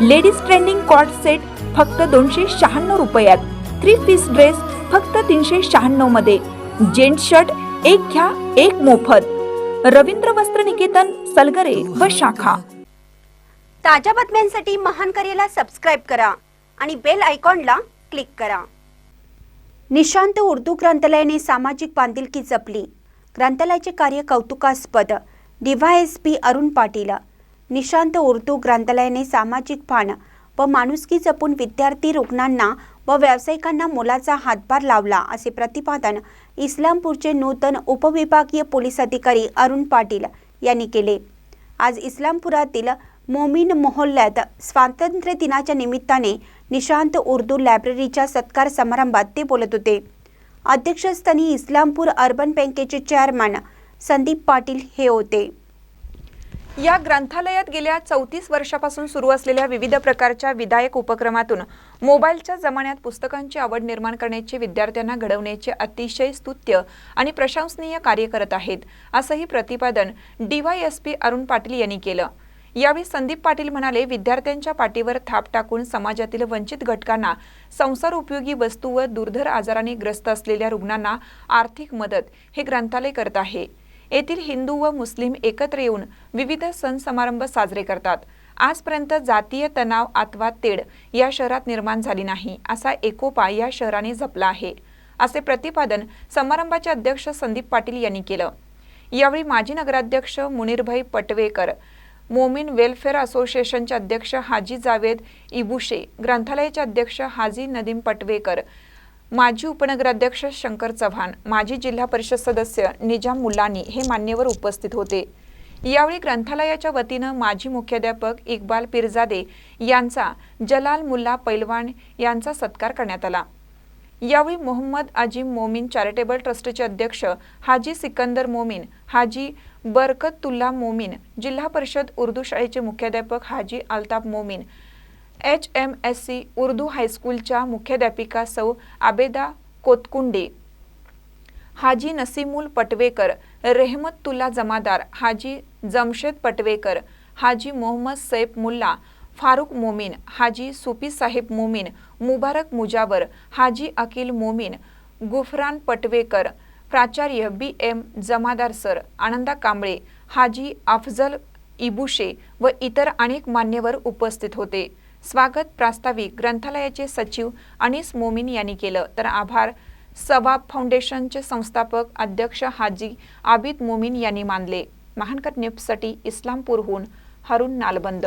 Ladies trending cot set फक्त दोनशे शहाण्णव रुपयात. थ्री पीस ड्रेस फक्त तीनशे शहाण्णवमध्ये. जेंट्स शर्ट एक घ्या एक मोफत. रवींद्र वस्त्र निकेतन सलगरे व शाखा. ताज्या बातम्यांसाठी महान करेला सबस्क्राईब करा आणि बेल आयकॉनला क्लिक करा. निशांत उर्दू ग्रंथालयाने सामाजिक बांधिलकी जपली. ग्रंथालयाचे कार्य कौतुकास्पद. डीवायएसपी अरुण पाटील. निशांत उर्दू ग्रंथालयाने सामाजिक भान व माणुसकी जपून विद्यार्थी रुग्णांना व व्यावसायिकांना मोलाचा हातभार लावला असे प्रतिपादन इस्लामपूरचे नूतन उपविभागीय पोलीस अधिकारी अरुण पाटील यांनी केले. आज इस्लामपुरातील मोमीन मोहल्ल्यात स्वातंत्र्य दिनाच्या निमित्ताने निशांत उर्दू लायब्ररीच्या सत्कार समारंभात ते बोलत होते. अध्यक्षस्थानी इस्लामपूर अर्बन बँकेचे चेअरमॅन संदीप पाटील हे होते. या ग्रंथालयात गेल्या चौतीस वर्षापासून सुरू असलेल्या विविध प्रकारच्या विधायक उपक्रमातून मोबाईलच्या जमान्यात पुस्तकांची आवड निर्माण करण्याचे विद्यार्थ्यांना घडवण्याचे अतिशय स्तुत्य आणि प्रशंसनीय कार्य करत आहेत असंही प्रतिपादन डीवायएसपी अरुण पाटील यांनी केलं. यावेळी संदीप पाटील म्हणाले विद्यार्थ्यांच्या पाठीवर थाप टाकून समाजातील वंचित घटकांना संसार उपयोगी वस्तू व दुर्धर आजाराने ग्रस्त असलेल्या रुग्णांना आर्थिक मदत हे ग्रंथालय करत आहे. येथील हिंदू व मुस्लिम एकत्र येऊन विविध सण समारंभ साजरे करतात. आजपर्यंत जातीय तणाव अथवा तेढ या शहरात निर्माण झाली नाही असा एकोपा या शहराने जपला आहे असे प्रतिपादन समारंभाचे अध्यक्ष संदीप पाटील यांनी केलं. यावेळी माजी नगराध्यक्ष मुनीरभाई पटवेकर मोमीन वेलफेअर असोसिएशनचे अध्यक्ष हाजी जावेद इबुशे ग्रंथालयाचे अध्यक्ष हाजी नदीम पटवेकर माजी उपनगराध्यक्ष शंकर चव्हाण माजी जिल्हा परिषद सदस्य निजाम मुलानी हे मान्यवर उपस्थित होते. यावेळी ग्रंथालयाच्या वतीनं माजी मुख्याध्यापक इक्बाल पिरजादे यांचा जलाल मुल्ला पैलवान यांचा सत्कार करण्यात आला. यावेळी मोहम्मद अजीम मोमीन चॅरिटेबल ट्रस्टचे अध्यक्ष हाजी सिकंदर मोमीन हाजी बरकतुल्ला मोमीन जिल्हा परिषद उर्दू शाळेचे मुख्याध्यापक Haji Altaf Momin H M S C Urdu हायस्कूलच्या मुख्याध्यापिका सौ आबेदा कोतकुंडे. हाजी नसीमुल पटवेकर रेहमतुल्ला जमादार हाजी जमशेद पटवेकर हाजी मोहम्मद सैफ मुल्ला फारुक मोमीन हाजी सुपी साहेब मोमीन मुबारक मुजावर हाजी अकिल मोमीन गुफरान पटवेकर प्राचार्य B M Jamadar sir Ananda Kamble Haji Afzal Ibushe व इतर अनेक मान्यवर उपस्थित होते. स्वागत प्रास्ताविक ग्रंथालयाचे सचिव अनिस मोमीन यांनी केलं. तर आभार. सवाब फाउंडेशनचे संस्थापक अध्यक्ष हाजी आबिद मोमीन यांनी मानले. महानकर न्यूजसाठी इस्लामपूरहून हरुण नालबंद